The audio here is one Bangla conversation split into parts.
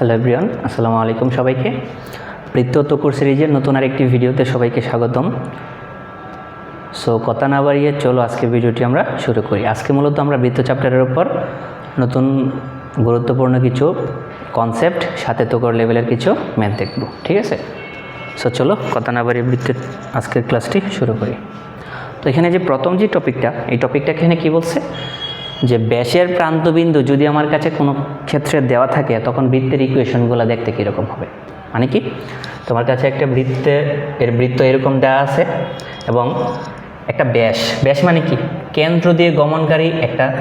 হ্যালো এভরিওয়ান আসসালামু আলাইকুম সবাইকে। বৃত্তত্ব সিরিজের নতুন আরেকটি ভিডিওতে সবাইকে স্বাগতম। সো কথা না বাড়িয়ে চলো আজকে ভিডিওটি আমরা শুরু করি। আজকে মূলত আমরা বৃত্ত চ্যাপ্টারের উপর নতুন গুরুত্বপূর্ণ কিছু কনসেপ্ট সাথে তোকর লেভেলের কিছু ম্যাথ দেখব, ঠিক আছে? সো চলো কথা না বাড়িয়ে বৃত্তের আজকের ক্লাসটি শুরু করি। তো এখানে যে প্রথম যে টপিকটা এই টপিকটা এখানে কী বলছে? যে ব্যাসের প্রান্তবিন্দু যদি আমার কাছে কোনো ক্ষেত্রে দেওয়া থাকে, তখন বৃত্তের ইকুয়েশনগুলো দেখতে কীরকম হবে? মানে কি? তোমার কাছে একটা বৃত্তে, এর বৃত্ত এরকম দেওয়া আছে এবং একটা ব্যাস। ব্যাস মানে কি? কেন্দ্র দিয়ে গমনকারী একটা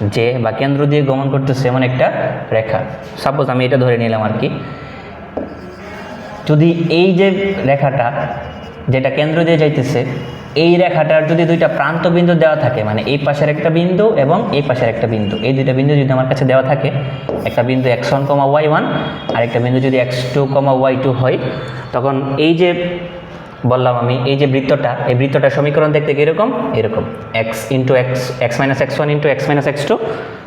যে বা কেন্দ্র দিয়ে গমন করতেছে এমন একটা রেখা। সাপোজ আমি এটা ধরে নিলাম আর কি। যদি এই যে রেখাটা, যেটা কেন্দ্র দিয়ে যাইতেছে এই রেখাটার যদি দুইটা প্রান্ত বিন্দু দেওয়া থাকে মানে এই পাশের একটা বিন্দু এবং এই পাশের একটা বিন্দু, এই দুইটা বিন্দু যদি আমার কাছে দেওয়া থাকে, একটা বিন্দু X one comma Y one আর একটা বিন্দু যদি X two comma Y two হয়, তখন এই যে বললাম আমি, এই যে বৃত্তটা, এই বৃত্তটা সমীকরণ দেখতে কীরকম? এরকম। X into X X minus X one into X minus X two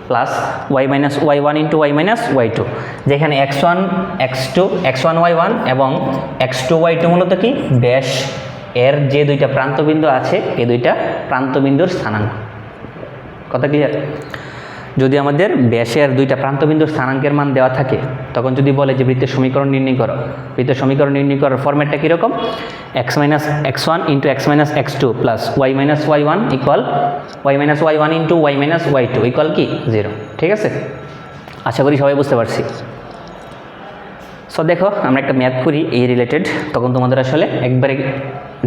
plus Y minus Y one into Y minus Y two যেখানে X one X two X one Y one এবং এক্স টু ওয়াই টু মূলত কি? ব্যাস এর যে দুইটা প্রান্তবিন্দু আছে এই দুইটা প্রান্তবিন্দুর স্থানাঙ্ক। কথা ক্লিয়ার যদি আমাদের ব্যাসের দুইটা প্রান্তবিন্দুর স্থানাঙ্কের মান দেওয়া থাকে, তখন যদি বলে যে বৃত্তের সমীকরণ নির্ণয় করো, বৃত্তের সমীকরণ নির্ণয় করার ফর্ম্যাটটা কীরকম? X minus X one into X minus X two plus Y minus Y one equal Y minus Y one into Y minus Y two equal কি? জিরো ঠিক আছে? আশা করি সবাই বুঝতে পারছি। সো দেখো, আমরা একটা ম্যাথ করি এই রিলেটেড তখন তোমাদের আসলে একবারে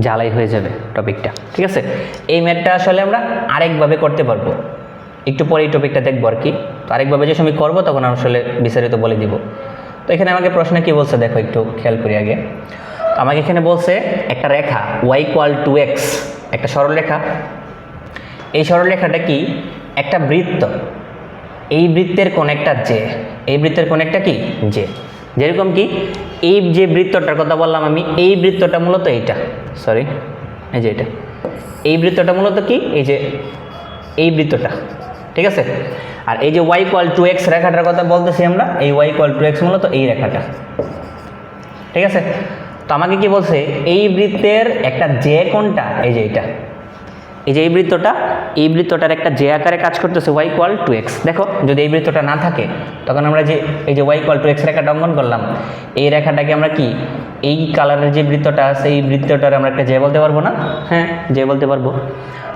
জ্বালাই হয়ে যাবে টপিকটা ঠিক আছে? এই ম্যাথটা আসলে আমরা আরেকভাবে করতে পারব। একটু পরে এই টপিকটা দেখব আর কি। তো আরেকভাবে যে সময় করব, তখন আমি আসলে বিস্তারিত বলে দিব। তো এখানে আমাকে প্রশ্নে কি বলছে, দেখো একটু খেয়াল করি আগে। আমাকে এখানে বলছে, একটা রেখা ওয়াই কোয়াল টু এক্স একটা সরলরেখা এই সরলরেখাটা কি? একটা বৃত্ত। এই বৃত্তের কোন একটা জে এই বৃত্তের কোন একটা কি? জে যেরকম কি, এই যে বৃত্তটার কথা বললাম আমি, এই বৃত্তটা মূলত এইটা সরি এই যে এটা। এই বৃত্তটা মূলত কি, এই যে এই বৃত্তটা, ঠিক আছে? আর এই যে ওয়াই কোয়াল টু এক্স রেখাটার কথা বলতেছি আমরা, এই ওয়াই কোয়াল টু এক্স মূলত এই রেখাটা, ঠিক আছে? তো আমাকে কি বলছে, এই বৃত্তের একটা যে কোনটা এই যে এইটা এই যে এই বৃত্তটা, এই বৃত্তটার একটা যে আকারে কাজ করতেছে ওয়াই কোয়াল টু এক্স দেখো, যদি এই বৃত্তটা না থাকে, তখন আমরা যে, এই যে ওয়াই কোয়াল টু এক্স রেখাটা অঙ্কন করলাম, এই রেখাটাকে আমরা কি, এই কালারের যে বৃত্তটা আছে, এই বৃত্তটার আমরা একটা যে বলতে পারব না? হ্যাঁ যে বলতে পারব।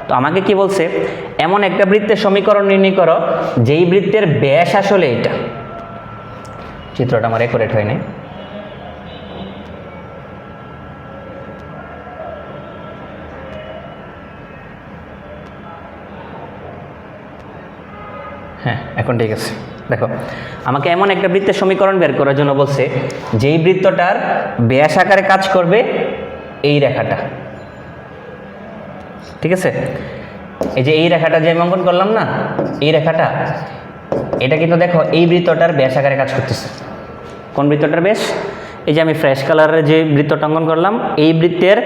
তো আমাকে কি বলছে, এমন একটা বৃত্তের সমীকরণ নির্ণয় করো, যেই বৃত্তের ব্যাস আসলে এটা। চিত্রটা আমার একুরেট হয় নাই হ্যাঁ এখন ঠিক আছে। দেখো, আমাকে এমন একটা বৃত্তের সমীকরণ বের করার জন্য বলছে, যেই বৃত্তটার ব্যাস আকারে কাজ করবে, এই রেখাটা। ঠিক আছে? এই যে এই রেখাটা যে আমি অঙ্কন করলাম না, এই রেখাটা, এটা কিন্তু দেখো, এই বৃত্তটার ব্যাস আকারে কাজ করতেছে। কোন বৃত্তটার ব্যাস? এই যে আমি ফ্রেশ কালারের যে বৃত্তটা অঙ্কন করলাম, এই বৃত্তের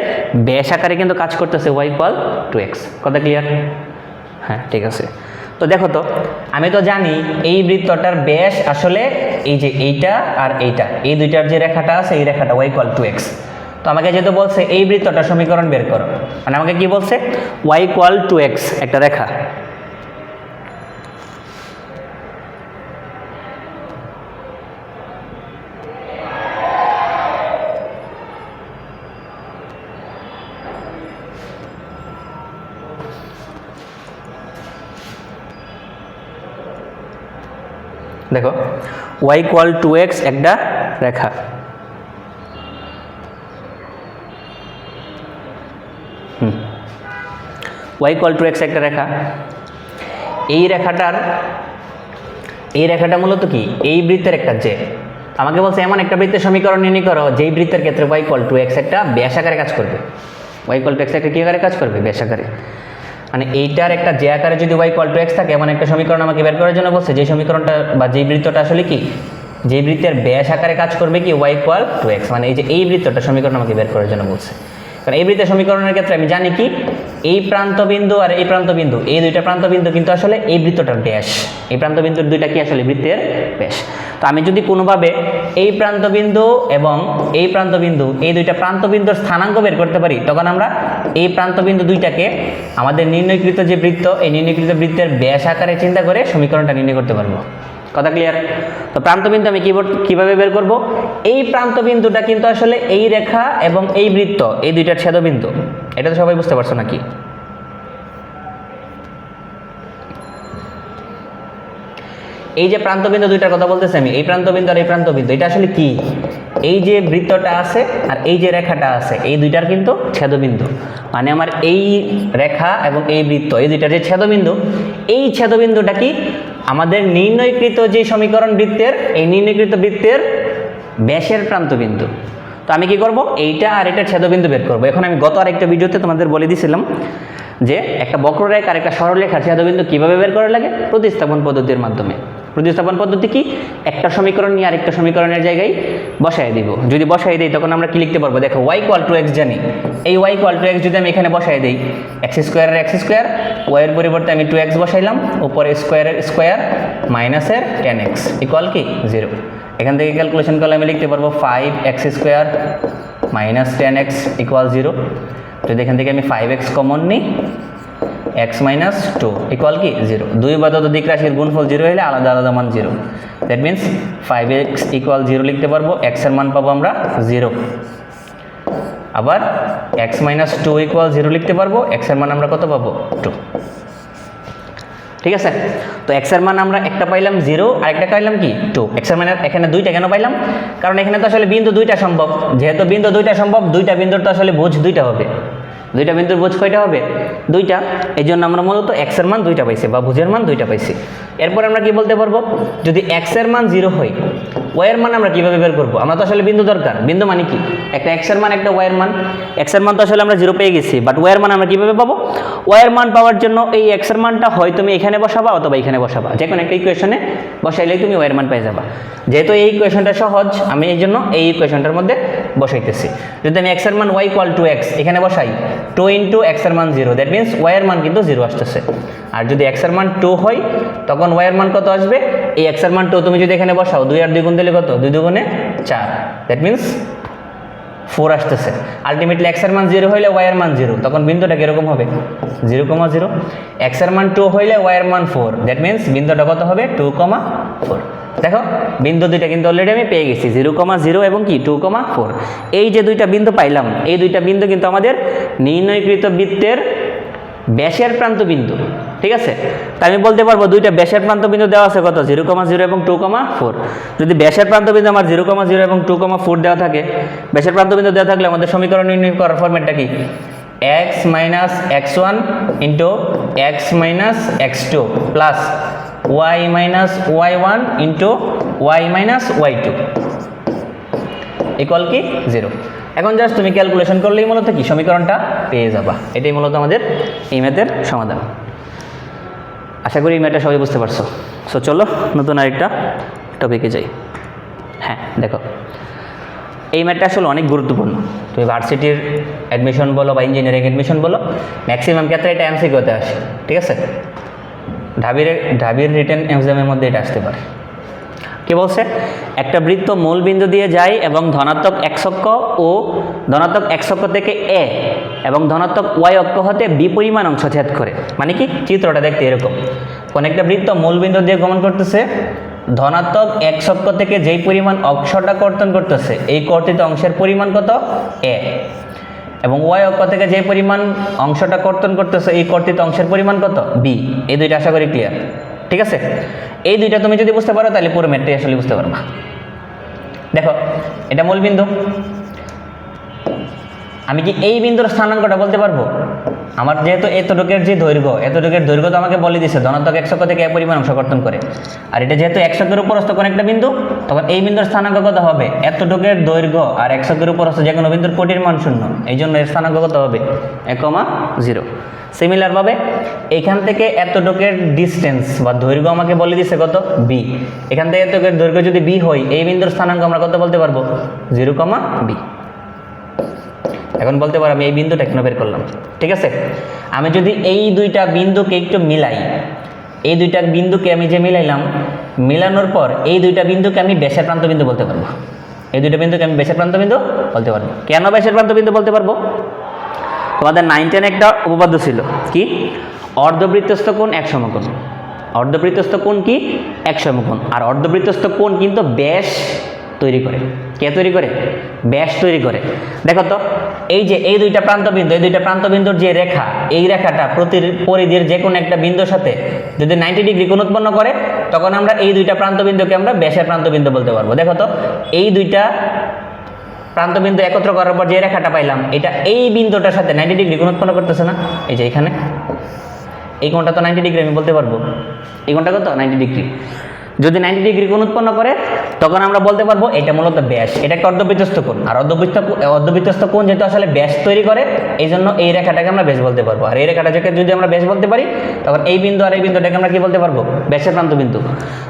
ব্যাস আকারে কিন্তু কাজ করতেছে ওয়াই কল টু এক্স কথা ক্লিয়ার হ্যাঁ ঠিক আছে। তো দেখো তো, আমি তো জানি এই বৃত্তটার ব্যাস আসলে এই যে এইটা আর এইটা, এই দুইটার যে রেখাটা আছে, এই রেখাটা ওয়াই কল টু এক্স তো আমাকে যেহেতু বলছে এই বৃত্তটা সমীকরণ বের করো মানে আমাকে কি বলছে? ওয়াই কোয়াল টু এক্স একটা রেখা। দেখো ওয়াই কোয়াল টু এক্স একটা রেখা। হুম। ওয়াই কোয়াল টু এক্স একটা রেখা। এই রেখাটার, এই রেখাটা মূলত কি? এই বৃত্তের একটা জে আমাকে বলছে, এমন একটা বৃত্তের সমীকরণ নির্ণয় করো, যেই বৃত্তের ক্ষেত্রে ওয়াই কোয়াল টু এক্স একটা ব্যাসাকারে কাজ করবে। ওয়াই কোয়াল টু এক্স একটা কী আকারে কাজ করবে? ব্যাসাকারে মানে এইটার একটা যে আকারে যদি ওয়াই কল টু এক্স থাকে, এমন একটা সমীকরণ আমাকে বের করার জন্য বলছে। যে সমীকরণটা বা যেই বৃত্তটা আসলে কি? যে বৃত্তের ব্যাস আকারে কাজ করবে কি? ওয়াই কোয়াল টু এক্স মানে এই যে এই বৃত্তটা সমীকরণ আমাকে বের করার জন্য বলছে। কারণ এই বৃত্তের সমীকরণের ক্ষেত্রে আমি জানি কি? এই প্রান্ত বিন্দু আর এই প্রান্ত বিন্দু এই দুইটা প্রান্তবিন্দু কিন্তু আসলে এই বৃত্তটার ব্যাস। এই প্রান্তবিন্দুর দুইটা কি আসলে বৃত্তের ব্যাস? তো আমি যদি কোনোভাবে এই প্রান্ত বিন্দু এবং এই প্রান্ত বিন্দু এই দুইটা প্রান্তবিন্দুর স্থানাঙ্ক বের করতে পারি, তখন আমরা এই প্রান্তবিন্দু দুইটাকে আমাদের নির্ণয়কৃত যে বৃত্ত, এই নির্ণয়কৃত বৃত্তের ব্যাস আকারে চিন্তা করে সমীকরণটা নির্ণয় করতে পারব। কথা ক্লিয়ার তো প্রান্তবিন্দু আমি কিবোর্ড কীভাবে বের করব? এই প্রান্তবিন্দুটা কিন্তু আসলে এই রেখা এবং এই বৃত্ত, এই দুইটার ছেদবিন্দু। এটা তো সবাই বুঝতে পারছ নাকি? এই যে প্রান্তবিন্দু দুইটার কথা বলতেছি আমি, এই প্রান্তবিন্দু আর এই প্রান্তবিন্দু, এটা আসলে কি? এই যে বৃত্তটা আছে আর এই যে রেখাটা আছে, এই দুইটার কিন্তু ছেদবিন্দু। মানে আমার এই রেখা এবং এই বৃত্ত, এই দুইটার যে ছেদবিন্দু, এই ছেদবিন্দুটা কি আমাদের নির্ণয়কৃত যে সমীকরণ বৃত্তের, এই নির্ণয়কৃত বৃত্তের ব্যাসের প্রান্তবিন্দু। তো আমি কি করব? এইটা আর এটা ছেদবিন্দু বের করব। এখন আমি গত আরেকটা ভিডিওতে তোমাদের বলে দিয়েছিলাম যে একটা বক্ররেখা আর একটা সরলরেখার ছেদবিন্দু কীভাবে বের করা লাগে? প্রতিস্থাপন পদ্ধতির মাধ্যমে। প্রতিস্থাপন পদ্ধতি কি? একটা সমীকরণ নিয়ে আরেকটা সমীকরণের জায়গায় বসাই দিব। যদি বসাই দিই, তখন আমরা কি লিখতে পারব? দেখো ওয়াই কোয়াল টু এক্স জানি। এই ওয়াই কোয়াল টু এক্স যদি আমি এখানে বসাই দিই এক্স স্কোয়ারের এক্স স্কোয়ার ওয়াইয়ের পরিবর্তে আমি টু এক্স বসাইলাম উপরে স্কোয়ারের স্কোয়ার মাইনাসের টেন এক্স ইকুয়াল কি? জিরো এখান থেকে ক্যালকুলেশন করলে আমি লিখতে পারব five X square minus ten X equal zero যদি এখান থেকে আমি ফাইভ এক্স কমন নিই এক্স মাইনাস টু ইকুয়াল কি? জিরো দুই বাদত দিক রাশির গুণফল জিরো হলে আলাদা আলাদা মান zero that means five X equal zero লিখতে পারব এক্সের মান পাবো আমরা জিরো আবার X minus two equal zero লিখতে পারব এক্সের মান আমরা কত পাবো? টু ঠিক আছে? তো এক্সের মান আমরা একটা পাইলাম জিরো আর একটা পাইলাম কি? টু এক্সের মানে এখানে দুইটা কেন পাইলাম? কারণ এখানে তো আসলে বিন্দু দুইটা সম্ভব। যেহেতু বিন্দু দুইটা সম্ভব, দুইটা বিন্দুর তো আসলে বোঝ দুইটা হবে। দুইটা বিন্দুর বোঝ কয়টা হবে? দুইটা এই জন্য আমরা মূলত এক্সের মান দুইটা পাইছি বা ভুজের মান দুইটা পাইছি। এরপর আমরা কি বলতে পারব? যদি এক্সের মান জিরো হয় ওয়ের মান আমরা কীভাবে বের করব? আমরা তো আসলে বিন্দু দরকার। বিন্দু মানে কি? একটা এক্সের মান, একটা ওয়ের মান। এক্সের মান তো আসলে আমরা জিরো পেয়ে গেছি বাট ওয়ের মান আমরা কীভাবে পাবো? ওয়ের মান পাওয়ার জন্য এই এক্সের মানটা হয় তুমি এখানে বসাবা অথবা এখানে বসাবা। যে কোনো একটা ইকুয়েশনে বসাইলেই তুমি ওয়ের মান পেয়ে যাবা। যেহেতু এই ইকুয়েশনটা সহজ, আমি এই জন্য এই ইকুয়েশনটার মধ্যে বসাইতেছি। যদি আমি এক্সের মান ওয়াই ইকুয়াল টু এক্স এখানে বসাই টু ইন্টু এক্সের মান জিরো দ্যাট মিনস ওয়াইয়ের মান কিন্তু জিরো আসতেছে। আর যদি এক্সের মান টু হয়, তখন ওয়াইয়ের মান কত আসবে? এই এক্সের মান টু তুমি যদি এখানে বসাও দুই আর দুই গুণ দিলে কত? দুই দুগুণে চার। দ্যাট মিনস ফোর আসতেছে। আলটিমেটলি এক্সের মান জিরো হইলে ওয়াইয়ের মান জিরো তখন বিন্দুটা কীরকম হবে? জিরো কমা জিরো এক্সের মান টু হইলে ওয়াইয়ের মান ফোর দ্যাট মিনস বিন্দুটা কত হবে? টু কমা ফোর দেখো, বিন্দু দুইটা কিন্তু অলরেডি আমি পেয়ে গেছি। জিরো কমা জিরো এবং কি? টু কমা ফোর এই যে দুইটা বিন্দু পাইলাম, এই দুইটা বিন্দু কিন্তু আমাদের নির্ণয়কৃত বৃত্তের ব্যাসের প্রান্ত বিন্দু ঠিক আছে? তা আমি বলতে পারব দুইটা ব্যাসের প্রান্ত বিন্দু দেওয়া আছে কত? জিরো কমা জিরো এবং টু কমা ফোর। যদি ব্যাসের প্রান্ত বিন্দু আমার জিরো কমা জিরো এবং টু কমা ফোর দেওয়া থাকে, ব্যাসের প্রান্ত বিন্দু দেওয়া থাকলে আমাদের সমীকরণ নির্ণয় করার ফর্মেটটা কি? X minus X one into X minus X two plus Y minus Y one into Y minus Y two equal কি? জিরো এখন জাস্ট তুমি ক্যালকুলেশন করলেই মূলত কি? সমীকরণটা পেয়ে যাবা। এটাই মূলত আমাদের এই ম্যাথের সমাধান। আশা করি এই ম্যাথটা সবাই বুঝতে পারছ। সো চলো নতুন আরেকটা টপিকে যাই। হ্যাঁ দেখো। এই ম্যাথটা আসলে অনেক গুরুত্বপূর্ণ। তুমি ভার্সিটির অ্যাডমিশন বলো বা ইঞ্জিনিয়ারিং অ্যাডমিশন বলো ম্যাক্সিমাম ক্ষেত্রে এটা এমসিকিউতে আসে, ঠিক আছে? ঢাবির ঢাবির রিটার্ন এক্সামের মধ্যে এটা আসতে পারে। কি বলছে? একটা বৃত্ত মূল বিন্দু দিয়ে যায় এবং ধনাত্মক এক অক্ষ ও ধনাত্মক এক অক্ষ থেকে এ এবং ধনাত্মক ওয়াই অক্ষ হতে বিপরিমাণ অংশ ছেদ করে। মানে কি? চিত্রটা দেখতে এরকম। কোন একটা বৃত্ত মূল বিন্দু দিয়ে গমন করতেছে, ধনাত্মক এক অক্ষ থেকে যেই পরিমাণ অংশটা কর্তন করতেছে, এই কর্তিত অংশের পরিমাণ কত? এ। এবং ওয়াই অক্ষ থেকে যে পরিমাণ অংশটা কর্তন করতেছে, এই কর্তিত অংশের পরিমাণ কত? বি। এই দুইটা আশা করি ক্লিয়ার ঠিক আছে? এই দুইটা তুমি যদি বুঝতে পারো, তাহলে পুরো ম্যাটটাই আসলে বুঝতে পারবা। দেখো, এটা মূল বিন্দু। আমি কি এই বিন্দুর স্থানাঙ্কটা বলতে পারব? আমার যেহেতু এতটুকের যে দৈর্ঘ্য, এতটুকের দৈর্ঘ্য তো আমাকে বলে দিছে, ধনাত্মক একশো থেকে এক পরিমাণ অংশ কর্তন করে। আর এটা যেহেতু একশোকের উপরস্থ কোন একটা বিন্দু, তখন এই বিন্দুর স্থানাঙ্ক কত হবে? এতটুকের দৈর্ঘ্য আর একশোকের উপরস্থ যে কোনো বিন্দুর কোটির মান শূন্য এই জন্য এর স্থানাঙ্ক কত হবে? এক কমা জিরো। সিমিলারভাবে এখান থেকে এতটুকের ডিস্টেন্স বা দৈর্ঘ্য আমাকে বলে দিছে কত? বি এখান থেকে এতটুকের দৈর্ঘ্য যদি বি হয়, এই বিন্দুর স্থানাঙ্ক আমরা কত বলতে পারব? জিরো কমা বি এখন বলতে পারো আমি এই বিন্দুটা কেন বের করলাম? ঠিক আছে? আমি যদি এই দুইটা বিন্দুকে একটু মিলাই, এই দুইটা বিন্দুকে আমি যে মিলাইলাম, মিলানোর পর এই দুইটা বিন্দুকে আমি বেশের প্রান্ত বিন্দু বলতে পারব। এই দুইটা বিন্দুকে আমি বেশের প্রান্ত বিন্দু বলতে পারব। কেন বেশের প্রান্ত বিন্দু বলতে পারব? তোমাদের নাইন টেন একটা উপপাদ্য ছিল। কি? অর্ধবৃত্তস্থ কোণ এক সমকোণ। অর্ধবৃত্তস্থ কোণ কি? এক সমকোণ। আর অর্ধবৃত্তস্থ কোণ কিন্তু ব্যাস তৈরি করে। কে তৈরি করে? ব্যাস তৈরি করে। দেখো তো, এই যে এই দুইটা প্রান্তবিন্দু, এই দুইটা প্রান্তবিন্দুর যে রেখা, এই রেখাটা প্রতি পরিধির যে কোনো একটা বিন্দুর সাথে যদি নাইনটি ডিগ্রি কোণ উৎপন্ন করে, তখন আমরা এই দুইটা প্রান্তবিন্দুকে আমরা ব্যাসের প্রান্তবিন্দু বলতে পারব। দেখো তো, এই দুইটা প্রান্তবিন্দু একত্র করার পর যে রেখাটা পাইলাম, এটা এই বিন্দুটার সাথে নাইনটি ডিগ্রি কোণ উৎপন্ন করতেছে না? এই যে এখানে। এই কোণটা তো নাইনটি ডিগ্রি আমি বলতে পারব। এই কোণটা কত? নাইনটি ডিগ্রি যদি নাইনটি ডিগ্রি কোণ উৎপন্ন করে, তখন আমরা বলতে পারব এটা মূলত ব্যাস। এটা একটা অর্ধবৃত্তস্থ কোণ। আর অর্ধবৃত্ত অর্ধবৃত্তস্থ কোণ যেহেতু আসলে ব্যাস তৈরি করে এই জন্য এই রেখাটাকে আমরা ব্যাস বলতে পারব। আর এই রেখাটাকে যদি আমরা ব্যাস বলতে পারি, তখন এই বিন্দু আর এই বিন্দুটাকে আমরা কি বলতে পারব? ব্যাসের প্রান্ত বিন্দু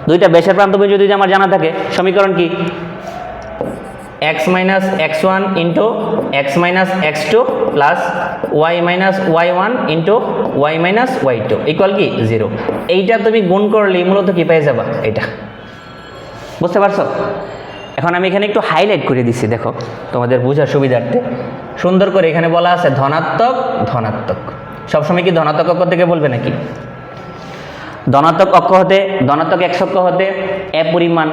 দুইটা ব্যাসের প্রান্ত বিন্দু যদি আমার জানা থাকে, সমীকরণ কি? Minus X minus X two plus Y minus Y one into Y minus Y two equal কি? জিরো এইটা তুমি গুণ করলে মূলত কি পেয়ে যাবা? এটা বুঝতে পারছ? এখন আমি এখানে একটু হাইলাইট করে দিছি, দেখো। তোমাদের বোঝার সুবিধার্থে। সুন্দর করে এখানে বলা আছে ধনাত্মক ধনাত্মক। সবসময় কি ধনাত্মক থেকে বলবে নাকি? ধনাত্মক অক্ষ হতে ধনাত্মক এক হতে এ পরিমাণ,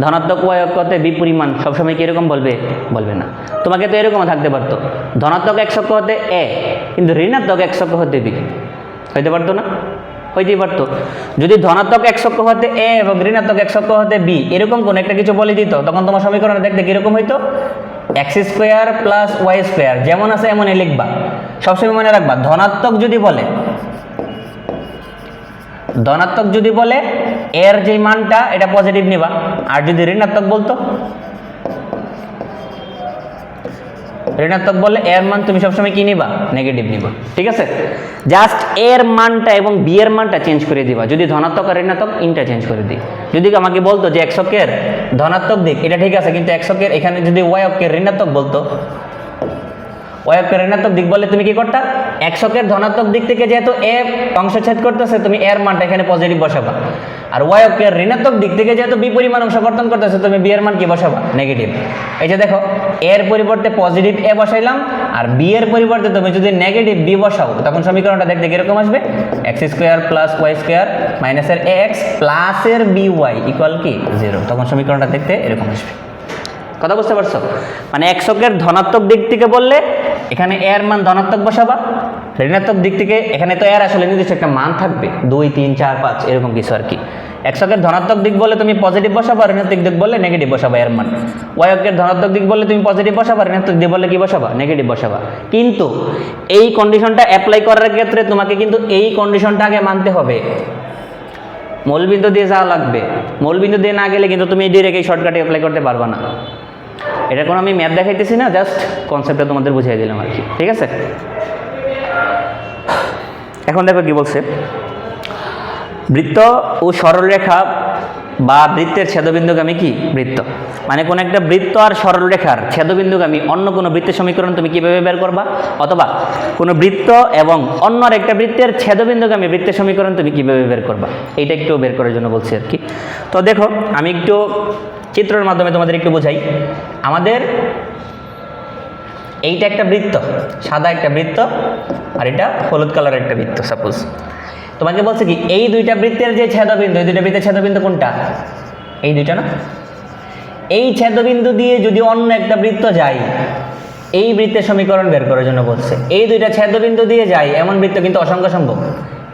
ধনাত্মক ওয়াই অক্ষ হতে বি পরিমাণ, সবসময় কি এরকম বলবে? বলবে না। তোমাকে তো এরকম থাকতে পারতো। ধনাত্মক এক অক্ষ হতে এ, কিন্তু ঋণাত্মক এক অক্ষ হতে বি। হইতে পারতো না? হইতেই পারতো। যদি ধনাত্মক এক অক্ষ হতে এ এবং ঋণাত্মক এক অক্ষ হতে বি, এরকম কোনো একটা কিছু বলে দিত, তখন তোমার সমীকরণে দেখতে কীরকম হইতো? X square plus Y square, যেমন আছে এমনই লিখবা। সবসময় মনে রাখবা, ধনাত্মক যদি বলে ধনাত্মক যদি বলে এর যে মানটা, এটা পজিটিভ নিবা। আর যদি ঋণাত্মক বলতো? ঋণাত্মক বললে এর মান তুমি সবসময় কি নিবা? নেগেটিভ নিবা। ঠিক আছে? জাস্ট এর মানটা এবং বি এর মানটা চেঞ্জ করে দিবা। যদি ধনাত্মক আর ঋণাত্মক ইনটা চেঞ্জ করে দিই। যদি আমাকে বলতো যে একশকের ধনাত্মক দিক, এটা ঠিক আছে, কিন্তু একশকের এখানে যদি ওয়াই অক্ষের ঋণাত্মক বলতো ওয়াই ঋণাত্মক দিক বলে তুমি কি করতা? একশকের ধনাত্মক দিক থেকে যেহেতু এ অংশ ছেদ করতেছে, তুমি এর মানটা এখানে পজিটিভ বসাবা। আর ওয়াই ঋণাত্মক দিক থেকে যেহেতু বি পরিমাণ অংশ কর্তন করতেছে, তুমি বি এর মান কি বসাবা? নেগেটিভ এই যে দেখো, এর পরিবর্তে পজিটিভ এ বসাইলাম, আর বি এর পরিবর্তে তুমি যদি নেগেটিভ বি বসাও, তখন সমীকরণটা দেখতে কীরকম আসবে? X square plus Y square মাইনাসের এ এক্স প্লাসের বি ওয়াই ইকুয়াল কি? জিরো তখন সমীকরণটা দেখতে এরকম আসবে। কথা বুঝতে পারছ? মানে একশকের ধনাত্মক দিক থেকে বললে এখানে এর মান ধনাত্মক বসাবা, ঋণাত্মক দিক থেকে এখানে তো এর আসলে নির্দিষ্ট একটা মান থাকবে। দুই, তিন, চার, পাঁচ, এরকম কিছু আর কি। একশকের ধনাত্মক দিক বলে তুমি পজিটিভ বসাবা, ঋণাত্মক দিক বললে নেগেটিভ বসাবা এর মান। ওয়াইকের ধনাত্মক দিক বললে তুমি পজিটিভ বসাবা, ঋণাত্মক দিক বললে কি বসাবা? নেগেটিভ বসাবা। কিন্তু এই কন্ডিশনটা অ্যাপ্লাই করার ক্ষেত্রে তোমাকে কিন্তু এই কন্ডিশনটা আগে মানতে হবে। মূলবিন্দু দিয়ে যাওয়া লাগবে। মূলবিন্দু দিয়ে না গেলে কিন্তু তুমি ডিরেক্ট এই শর্টকাটে অ্যাপ্লাই করতে পারবা না। এটা কোনো আমি ম্যাপ দেখাইতেছি না জাস্ট কনসেপ্টটা তোমাদের বুঝিয়ে দিলাম আর কি। ঠিক আছে? এখন দেখো কি বলছে। বৃত্ত ও সরলরেখা বা বৃত্তের ছেদবিন্দুগামী কি? বৃত্ত। মানে কোন একটা বৃত্ত আর সরলরেখার ছেদবিন্দুগামী অন্য কোনো বৃত্তের সমীকরণ তুমি কীভাবে বের করবা? অথবা কোনো বৃত্ত এবং অন্য একটা বৃত্তের ছেদবিন্দুগামী বৃত্তের সমীকরণ তুমি কীভাবে বের করবা? এইটা একটু বের করার জন্য বলছি আর কি। তো দেখো, আমি একটু চিত্রের মাধ্যমে তোমাদের একটু বোঝাই। আমাদের এইটা একটা বৃত্ত, সাদা একটা বৃত্ত আর এটা হলুদ কালারের একটা বৃত্ত সাপোজ তোমাকে বলছে কি, এই দুইটা বৃত্তের যে ছেদবিন্দু, এই দুইটা বৃত্তের ছেদবিন্দু কোনটা? এই দুইটা না? এই ছেদবিন্দু দিয়ে যদি অন্য একটা বৃত্ত যায়, এই বৃত্তের সমীকরণ বের করার জন্য বলছে। এই দুইটা ছেদবিন্দু দিয়ে যায়, এমন বৃত্ত কিন্তু অসংখ্য সম্ভব।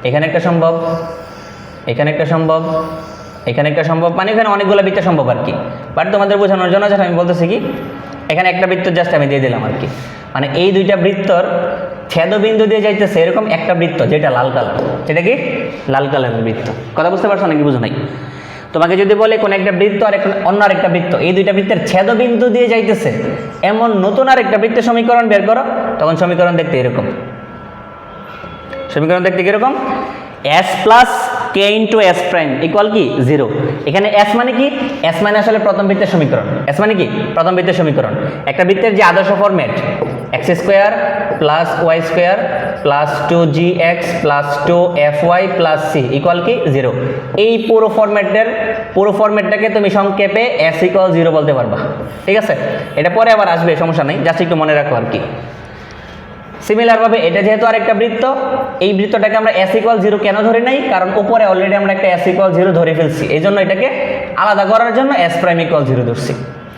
এখানে একটা সম্ভব, এখানে একটা সম্ভব এখানে একটা সম্ভব মানে এখানে অনেকগুলো বৃত্ত সম্ভব আর কি। বাট তোমাদের বোঝানোর জন্য just আমি বলতেছি কি, এখানে একটা বৃত্ত জাস্ট আমি দিয়ে দিলাম আর কি। মানে এই দুইটা বৃত্তর ছেদবিন্দু দিয়ে যাইতেছে এরকম একটা বৃত্ত, যেটা লাল কালার। সেটা কি? লাল কালারের বৃত্ত। কথা বুঝতে পারছ নাকি বুঝো নাই? তোমাকে যদি বলে কোন একটা বৃত্ত আর একটা অন্য আরেকটা বৃত্ত, এই দুইটা বৃত্তের ছেদবিন্দু দিয়ে যাইতেছে, এমন নতুন আর একটা বৃত্তের সমীকরণ বের করো, তখন সমীকরণ দেখতে এরকম। সমীকরণ দেখতে কীরকম? S plus K into S prime equal কি? জিরো এখানে এস মানে কি? এস মানে আসলে প্রথম বৃত্তের সমীকরণ। এস মানে কি? প্রথম বৃত্তের সমীকরণ। একটা বৃত্তের যে আদর্শ format X square plus Y square plus two G X plus two F Y plus C equal কি? জিরো এই পুরো ফরম্যাটের পুরো ফরম্যাটটাকে তুমি সংক্ষেপে এস ইকুয়াল জিরো বলতে পারবা। ঠিক আছে? এটা পরে আবার আসবে, সমস্যা নেই। জাস্ট একটু মনে রাখো আর কি। সিমিলারভাবে এটা যেহেতু আরেকটা বৃত্ত, এই বৃত্তটাকে আমরা এস ইকুয়াল জিরো কেন ধরে নাই? কারণ উপরে অলরেডি আমরা একটা এস ইকুয়াল জিরো ধরে ফেলছি। এই জন্য এটাকে আলাদা করার জন্য এস প্রাইম ইকুয়াল জিরো ধরছি।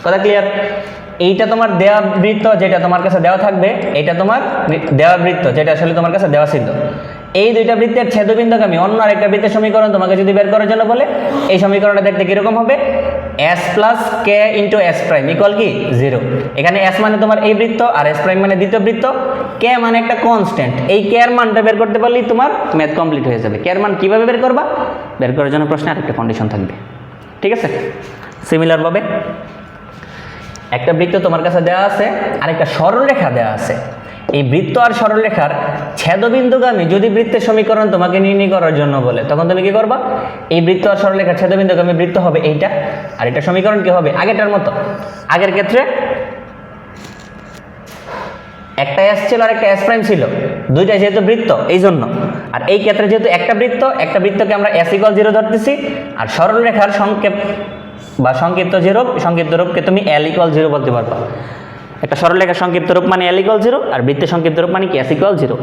কথা ক্লিয়ার এইটা তোমার দেওয়া বৃত্ত যেটা তোমার কাছে দেওয়া থাকবে, এটা তোমার দেওয়া বৃত্ত যেটা আসলে তোমার কাছে দেওয়া ছিল। এই দুইটা বৃত্তের ছেদবিন্দুকে আমি অন্য আরেকটা বৃত্তের সমীকরণ তোমাকে যদি বের করার জন্য বলে, এই সমীকরণটা দেখতে কীরকম হবে? S plus K into S prime equal কি? জিরো এখানে এস মানে তোমার এই বৃত্ত আর এস প্রাইম মানে দ্বিতীয় বৃত্ত। কে মানে একটা কনস্ট্যান্ট এই কে এর মানটা বের করতে পারলেই তোমার ম্যাথ কমপ্লিট হয়ে যাবে। কে এর মান কীভাবে বের করবা? বের করার জন্য প্রশ্নে আরেকটা কন্ডিশন থাকবে। ঠিক আছে? সিমিলারভাবে একটা বৃত্ত তোমার কাছে দেওয়া আছে, আরেকটা সরলরেখা দেওয়া আছে। এই বৃত্ত আর সরলরেখার ছেদবিন্দুগামী যদি বৃত্তের সমীকরণ তোমাকে নির্ণয় করার জন্য বলে, তখন তুমি কি করবা? এই বৃত্ত আর সরলরেখার ছেদবিন্দুগামী বৃত্ত হবে এইটা, আর এটা সমীকরণ কি হবে? আগেরটার মতো। আগের ক্ষেত্রে একটা এস ছিল আর একটা এস প্রাইম ছিল। দুইটা যেহেতু বৃত্ত এই জন্য আর এই ক্ষেত্রে যেহেতু একটা বৃত্ত, একটা বৃত্তকে আমরা এস ইকল জিরো ধরতেছি, আর সরলরেখার সংক্ষেপ বা সংক্ষিপ্ত জিরো সংক্ষিপ্ত রূপকে তুমি এল ইকুয়াল জিরো বলতে পারবা। একটা সরলরেখার সংক্ষিপ্ত রূপ মানে এল ইকুয়াল জিরো আর বৃত্তের সংক্ষিপ্ত রূপ মানে কি এস জিরো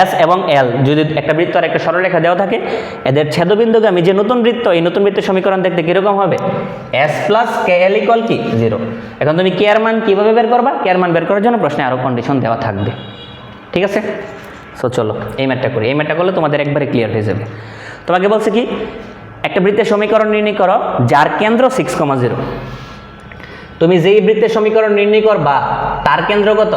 এস এবং এল যদি একটা বৃত্ত আর একটা সরলরেখা দেওয়া থাকে, এদের ছেদবিন্দুগামী যে নতুন বৃত্ত, এই নতুন বৃত্তের সমীকরণ দেখতে কীরকম হবে? S plus K L equal কি? জিরো এখন তুমি কে এর মান কীভাবে বের করবা? কে এর মান বের করার জন্য প্রশ্নে আরও কন্ডিশন দেওয়া থাকবে। ঠিক আছে? সো চলো, এই ম্যাটটা করি। এই ম্যাটটা করলে তোমাদের একবারে ক্লিয়ার হয়ে যাবে। তোমাকে বলছে কি? একটা বৃত্তের সমীকরণ নির্ণয় করো, যার কেন্দ্র সিক্স কমা জিরো তুমি যেই বৃত্তের সমীকরণ নির্ণয় করবা, তার কেন্দ্র কত?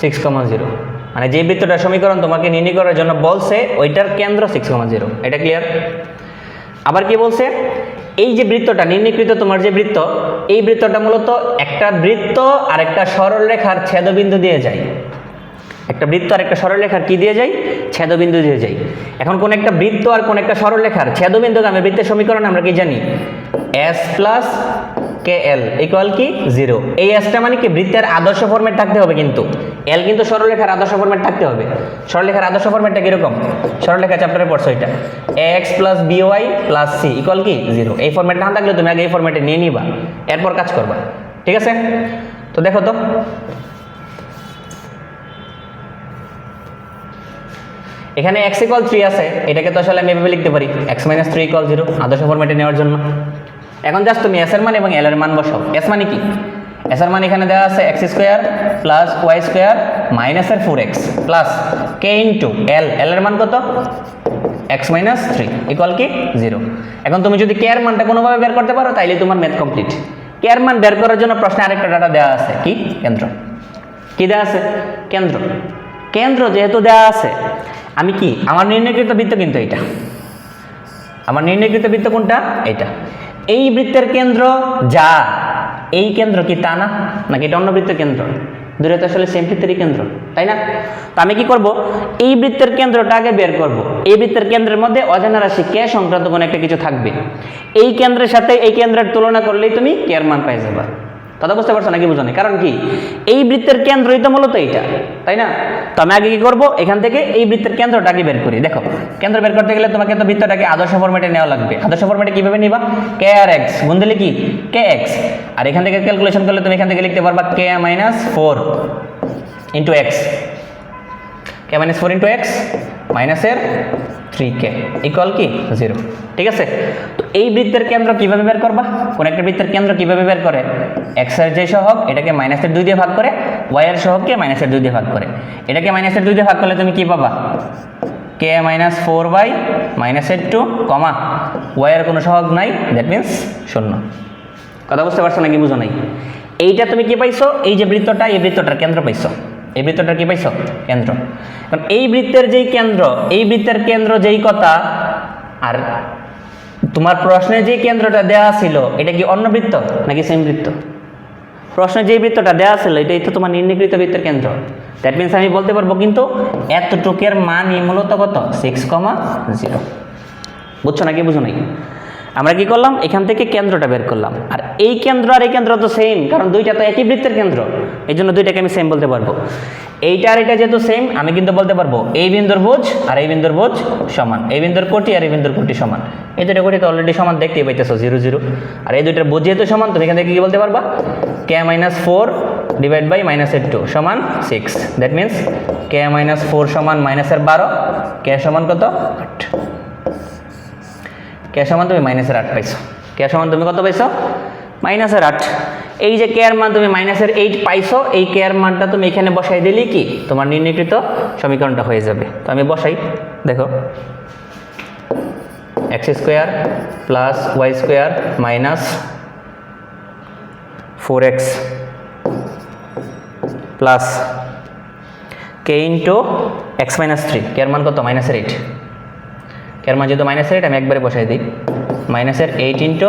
সিক্স কমা জিরো মানে যেই বৃত্তটার সমীকরণ তোমাকে নির্ণয় করার জন্য বলছে, ওইটার কেন্দ্র সিক্স কমা জিরো এটা ক্লিয়ার আবার কি বলছে? এই যে বৃত্তটা নির্ণীকৃত তোমার যে বৃত্ত, এই বৃত্তটা মূলত একটা বৃত্ত আর একটা সরল সরলরেখার ছেদবিন্দু দিয়ে যায়। একটা বৃত্ত আর একটা সরলরেখার কি দিয়ে যায়? ছেদবিন্দু দিয়ে যায়। এখন কোন একটা বৃত্ত আর কোন একটা সরলরেখার ছেদবিন্দুকে আমি বৃত্তের সমীকরণ আমরা কি জানি? S plus K L equal কি? জিরো এই এসটা মানে কি? বৃত্তের আদর্শ ফরম্যাট থাকতে হবে কিন্তু। এল কিন্তু সরলরেখার আদর্শ ফরম্যাট থাকতে হবে। সরলরেখার আদর্শ ফরম্যাটটা কীরকম? সরলরেখা চ্যাপ্টারে পড়ছো এটা। X plus B Y plus C equal কি? জিরো এই ফরম্যাট না থাকলে তুমি আগে এই ফরম্যাটে নিয়ে নিবা। এরপর কাজ করবা। ঠিক আছে? তো দেখো তো। এখানে এক্স ইকল থ্রি আছে। এটাকে তো আসলে আমি এভাবে লিখতে পারি। X minus three equal zero আদর্শ ফরম্যাটে নেওয়ার জন্য। এখন জাস্ট তুমি এস এর মান এবং এল এর মান বসাও। এস মানে কি? এস এর মান এখানে দেওয়া আছে X square plus Y square minus মাইনাসের four X plus K into L L এর মান কত? এক্স মাইনাস থ্রি ইকুয়াল কি? জিরো এখন তুমি যদি কে এর মানটা কোনোভাবে বের করতে পারো, তাইলে তোমার ম্যাথ কমপ্লিট কে এর মান বের করার জন্য প্রশ্নে আরেকটা ডাটা দেওয়া আছে। কি? কেন্দ্র। কি দেওয়া আছে? কেন্দ্র। কেন্দ্র যেহেতু দেওয়া আছে, আমি কি? আমার নির্ণয়কৃত বৃত্ত কিন্তু এইটা। আমার নির্ণয়কৃত বৃত্ত কোনটা? এইটা। এই বৃত্তের কেন্দ্র যা, এই কেন্দ্র কি তা না? নাকি এটা অন্য বৃত্তের কেন্দ্র? দূরে তো আসলে সেম বৃত্তেরই কেন্দ্র, তাই না? তো আমি কি করব? এই বৃত্তের কেন্দ্রটা আগে বের করব। এই বৃত্তের কেন্দ্রের মধ্যে অজানা রাশি কে, সংক্রান্ত কোনো একটা কিছু থাকবে। এই কেন্দ্রের সাথে এই কেন্দ্রের তুলনা করলেই তুমি কেয়ার মান পাই যাবা। কথা বুঝতে পারছ নাকি বুঝোনি? কারণ কি? এই বৃত্তের কেন্দ্রই তো মূলত এইটা, তাই না? তো আমি আগে কি করব? এখান থেকে এই বৃত্তের কেন্দ্রটাকে বের করি। দেখো, কেন্দ্র বের করতে গেলে তোমাকে তো বৃত্তটাকে আদর্শ ফরম্যাটে নেওয়া লাগবে। আদর্শ ফরম্যাটে কীভাবে নিবা? কে আর এক্স গুণ দিলে কি? কে এক্স আর এখান থেকে ক্যালকুলেশন করলে তুমি এখান থেকে লিখতে পারবা K minus four into X K minus four into X মাইনাসের থ্রি কে ইকুয়াল কি? জিরো ঠিক আছে? তো এই বৃত্তের কেন্দ্র কীভাবে বের করবা? কোন একটা বৃত্তের কেন্দ্র কীভাবে বের করে? এক্সের যে সহগ, এটাকে মাইনাসের দুই দিয়ে ভাগ করে ওয়াই এর সহগকে মাইনাসের দুই দিয়ে ভাগ করে। এটাকে মাইনাসের দুই দিয়ে ভাগ করলে তুমি কি পাবা? কে মাইনাস ফোর বাই মাইনাসের টু কমা ওয়াই এর কোনো সহগ নাই দ্যাট মিন্স শূন্য। কথা বুঝতে পারছ নাকি বুঝো নাই? এইটা তুমি কি পাইছো? এই যে বৃত্তটা, এই বৃত্তটার কেন্দ্র পাইছো। এই বৃত্তটার কি পাইছো? কেন্দ্র। কারণ এই বৃত্তের যেই কেন্দ্র, এই বৃত্তের কেন্দ্র যেই কথা, আর তোমার প্রশ্নে যে কেন্দ্রটা দেওয়া ছিল, এটা কি অন্য বৃত্ত নাকি সেম বৃত্ত? প্রশ্নে যেই বৃত্তটা দেওয়া ছিল, এটাই তো তোমার নির্ণীকৃত বৃত্তের কেন্দ্র। দ্যাট মিনস আমি বলতে পারব কিন্তু এতটুকের মানই মূলত কত? সিক্স কমা জিরো বুঝছ নাকি, বুঝো নাকি আমরা কি করলাম? এখান থেকে কেন্দ্রটা বের করলাম। আর এই কেন্দ্র আর এই কেন্দ্র তো সেম কারণ দুইটা তো একই বৃত্তের কেন্দ্র। এই জন্য দুইটাকে আমি সেম বলতে পারব। এইটা আর এটা যেহেতু সেম আমি কিন্তু বলতে পারব এই বিন্দুর ভোজ আর এই বিন্দুর ভোজ সমান। এই বিন্দুর কোটি আর এই বিন্দুর কোটি সমান। এই দুটো কোটি তো অলরেডি সমান, দেখতেই পাইতেছো জিরো জিরো আর এই দুইটার ভোজ যেহেতু সমান, তুমি এখান থেকে কি বলতে পারবা? K minus four divide by মাইনাসের টু সমান six that means K minus four সমান মাইনাসের বারো কে সমান কত? আট। কে সমান তুমি মাইনাসের আট পাইছো। কে সমান তুমি কত পাইছো? মাইনাসের আট। এই যে কে এর মান তুমি মাইনাসের এইট পাইছো, এই কে এর মানটা তুমি এখানে বসাই দিলি কি? তোমার নির্ণীকৃত সমীকরণটা হয়ে যাবে। তো আমি বসাই, দেখো। X square plus Y square minus four X plus K into X minus three K এর মান কত মাইনাসের এইট এর মান যেহেতু মাইনাসের এইট আমি একবারে বসাই দিই। মাইনাসের eight into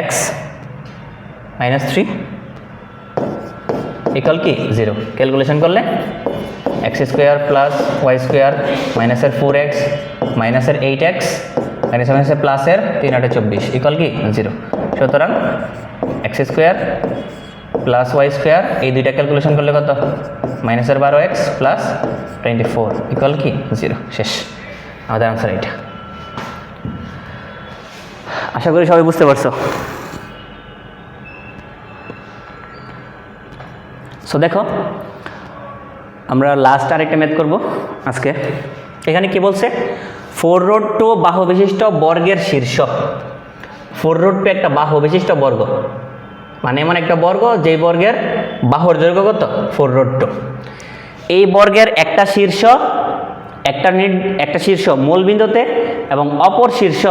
X minus three equal কি? জিরো ক্যালকুলেশন করলে X square plus Y square মাইনাসের ফোর এক্স মাইনাসের এইট এক্স মাইনাস মাইনাসের প্লাসের তিন আটে চব্বিশ ইকাল কি? জিরো সুতরাং X square plus Y square এই দুইটা ক্যালকুলেশন করলে কত? মাইনাসের বারো X plus twenty four equal কি? জিরো শেষ। আমাদের আনসার এইটা। আশা করি সবাই বুঝতে পারছ। সো দেখো, আমরা লাস্ট আরেকটা ম্যাথ করব আজকে। এখানে কি বলছে? ফোর রোড টু বাহু বিশিষ্ট বর্গের শীর্ষ। ফোর রোড টু একটা বাহু বিশিষ্ট বর্গ। মানে এমন একটা বর্গ, যেই বর্গের বাহুর দৈর্ঘ্য কত? ফোর রোড টু এই বর্গের একটা শীর্ষ, একটা একটা শীর্ষ মূল বিন্দুতে এবং অপর শীর্ষ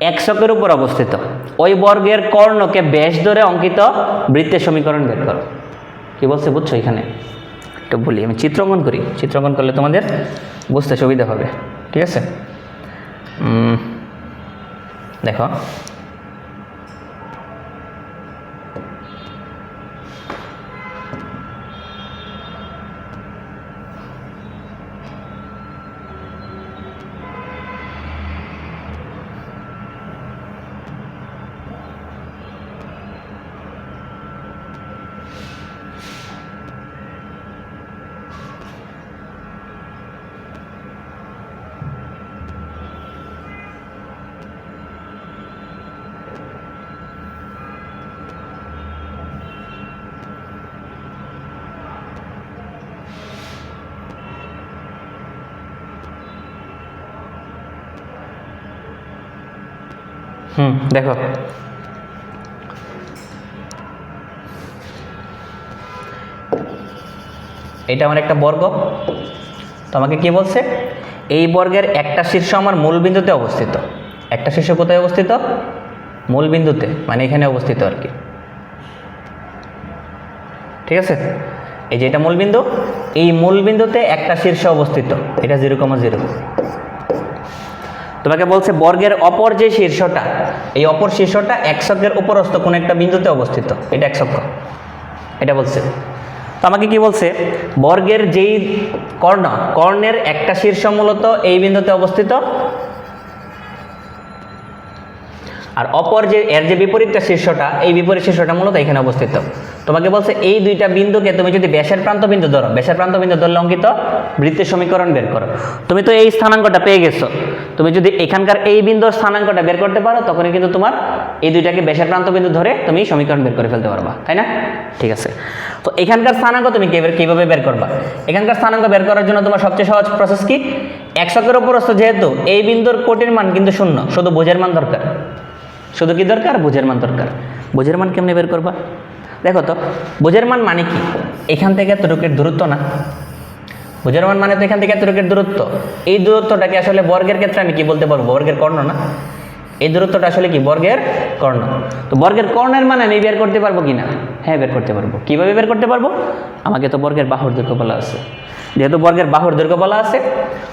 একশকের উপর অবস্থিত। ওই বর্গের কর্ণকে বেশ ধরে অঙ্কিত বৃত্তের সমীকরণ বের করো। কি বলছে বুঝছ এখানে? একটু বলি, আমি চিত্রাঙ্কন করি। চিত্রাঙ্কন করলে তোমাদের বুঝতে সুবিধা হবে। ঠিক আছে? দেখো হুম, দেখো। এটা আমার একটা বর্গ। তো আমাকে কি বলছে? এই বর্গের একটা শীর্ষ আমার মূল বিন্দুতে অবস্থিত। একটা শীর্ষ কোথায় অবস্থিত? মূল বিন্দুতে মানে এখানে অবস্থিত আর কি। ঠিক আছে? এই যে এটা মূল বিন্দু, এই মূল বিন্দুতে একটা শীর্ষ অবস্থিত। এটা জিরো কমা জিরো। তোমাকে বলছে, বর্গের অপর যে শীর্ষটা, এই অপর শীর্ষটা একশকের উপরস্থ কোন একটা বিন্দুতে অবস্থিত। এটা একশক এটা বলছে। তো আমাকে কি বলছে? বর্গের যেই কর্ণ, কর্ণের একটা শীর্ষ মূলত এই বিন্দুতে অবস্থিত। আর অপর যে, এর যে বিপরীতটা শীর্ষটা, এই বিপরীত শীর্ষটা মূলত এখানে অবস্থিত। তোমাকে বলছে, এই দুইটা বিন্দুকে তুমি যদি ব্যাসের প্রান্ত বিন্দু ধরো, ব্যাসের প্রান্ত বিন্দু ধরলে অঙ্কিত বৃত্তের সমীকরণ বের করো। তুমি তো এই স্থানাঙ্কটা পেয়ে গেছো। তুমি যদি এখানকার এই বিন্দুর স্থানাঙ্কটা বের করতে পারো, তখনই কিন্তু তোমার এই দুইটাকে ব্যাসের প্রান্ত বিন্দু ধরে তুমি সমীকরণ বের করে ফেলতে পারবা, তাই না? ঠিক আছে। তো এখানকার স্থানাঙ্ক তুমি কীভাবে বের করবা? এখানকার স্থানাঙ্ক বের করার জন্য তোমার সবচেয়ে সহজ প্রসেস কি? একশকের উপরস্থ যেহেতু, এই বিন্দুর কোটির মান কিন্তু শূন্য, শুধু বোঝের মান দরকার। শুধু কি দরকার? বোঝের মান দরকার। বোঝের মান কেমনে বের করবা? দেখো তো, বোঝের মান মানে কি? এখান থেকে এতটুকুর দূরত্ব না। বোঝের মান মানে তো এখান থেকে এতটুকুর দূরত্ব। এই দূরত্বটাকে আসলে বর্গের ক্ষেত্রে আমি কি বলতে পারব? বর্গের কর্ণ না? এই দূরত্বটা আসলে কি? বর্গের কর্ণ। তো বর্গের কর্ণের মান আমি বের করতে পারব কি না? হ্যাঁ বের করতে পারব। কীভাবে বের করতে পারব? আমাকে তো বর্গের বাহুর দৈর্ঘ্য বলা আছে। যেহেতু বর্গের বাহুর দৈর্ঘ্য বলা আছে,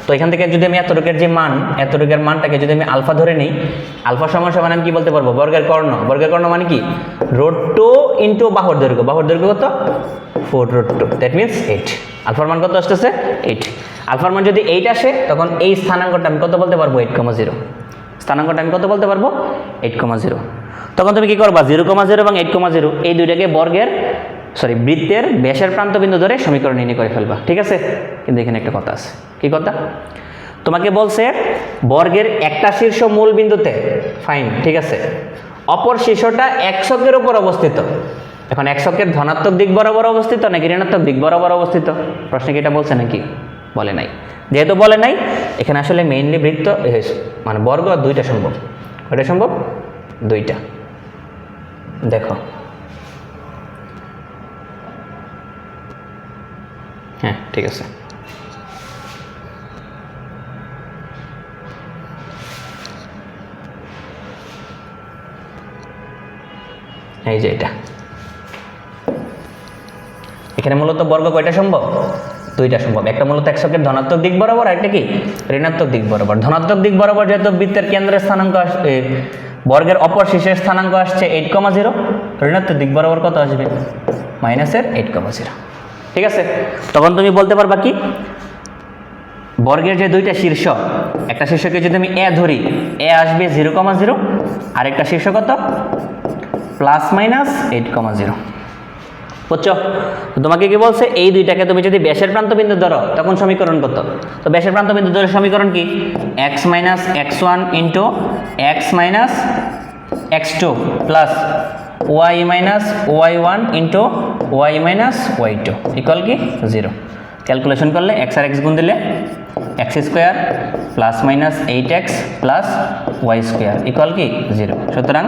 তো এখান থেকে যদি আমি এতটুকের যে মান, এতটুকের মানটাকে যদি আমি আলফা ধরে নিই, আলফা সমান সমান আমি কি বলতে পারব? বর্গের কর্ণ। বর্গের কর্ণ মানে কি? রোড টু ইন্টু বাহুর দৈর্ঘ্য। বাহুর দৈর্ঘ্য কত? Four root two. That means eight আলফার মান কত আসতেছে? এইট আলফার মান যদি এইট আসে, তখন এই স্থানাঙ্কটা আমি কত বলতে পারব? এইট কমা জিরো স্থানাঙ্কটা আমি কত বলতে পারব? এইট কমা জিরো তখন তুমি কি করবা? জিরো কমা জিরো এবং এইট কমা জিরো এই দুইটাকে বর্গের সরি বৃত্তের ব্যাসের প্রান্তবিন্দু ধরে সমীকরণ নির্ণয় করে ফেলবা। ঠিক আছে? কিন্তু এখানে একটা কথা আছে। কি কথা? তোমাকে বলছে, বর্গের একটা শীর্ষ মূল বিন্দুতে ফাইন ঠিক আছে? অপর শীর্ষটা একশকের উপর অবস্থিত। এখন একশকের ধনাত্মক দিক বরাবর অবস্থিত নাকি ঋণাত্মক দিক বরাবর অবস্থিত? প্রশ্নে কি এটা বলছে নাকি? বলে নাই। যেহেতু বলে নাই, এখানে আসলে মেইনলি বৃত্ত মানে বর্গ আর দুইটা সম্ভব। কয়টা সম্ভব? দুইটা। দেখো হ্যাঁ ঠিক আছে। এই যে এটা। এখানে মূলত বর্গ কয়টা সম্ভব? দুইটা সম্ভব। একটা মূলত একশকের ধনাত্মক দিক বরাবর একটা কি? ঋণাত্মক দিক বরাবর। ধনাত্মক দিক বরাবর যেহেতু বৃত্তের কেন্দ্রের স্থানাঙ্ক আস- এ, বর্গের অপর শীর্ষের স্থানাঙ্ক আসছে এইট কমা জিরো ঋণাত্মক দিক বরাবর কত আসবে? মাইনাসের এইট কমা জিরো ঠিক আছে? তখন তুমি বলতে পারবা কি? বর্গের যে দুইটা শীর্ষ, একটা শীর্ষকে যদি আমি এ ধরি, এ আসবে জিরো কমা জিরো, আরেকটা শীর্ষ কত? Plus minus eight comma zero. বুঝছ? তোমাকে কি বলছে? এই দুইটাকে তুমি যদি ব্যাসের প্রান্তবিন্দু ধরো, তখন সমীকরণ কত? তো ব্যাসের প্রান্তবিন্দু ধরে সমীকরণ কি? X minus X one into X minus X two plus Y minus Y one into Y minus Y two equal কি? জিরো ক্যালকুলেশন করলে এক্স আর এক্স গুণ দিলে X square plus minus eight X plus Y square equal কি? জিরো সুতরাং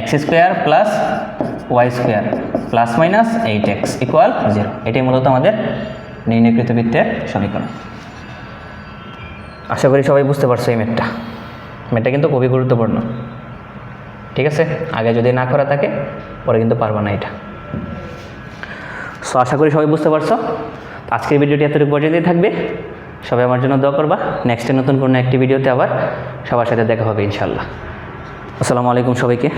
X square plus Y square plus minus eight X equal zero এটাই মূলত আমাদের নির্ণয়কৃত বৃত্তের সমীকরণ। আশা করি সবাই বুঝতে পারছ এই ম্যাটটা ম্যাটটা কিন্তু খুবই গুরুত্বপূর্ণ। ঠিক আছে? আগে যদি না করা থাকে, পরে কিন্তু পারব না এটা। সো আশা করি সবাই বুঝতে পারছ। আজকের ভিডিওটি এতটুকু পর্যন্তই থাকবে। সবাই আমার জন্য দোয়া করবা। নেক্সটে নতুন কোনো একটি ভিডিওতে আবার সবার সাথে দেখা হবে ইনশাল্লাহ আসসালামু আলাইকুম সবাইকে।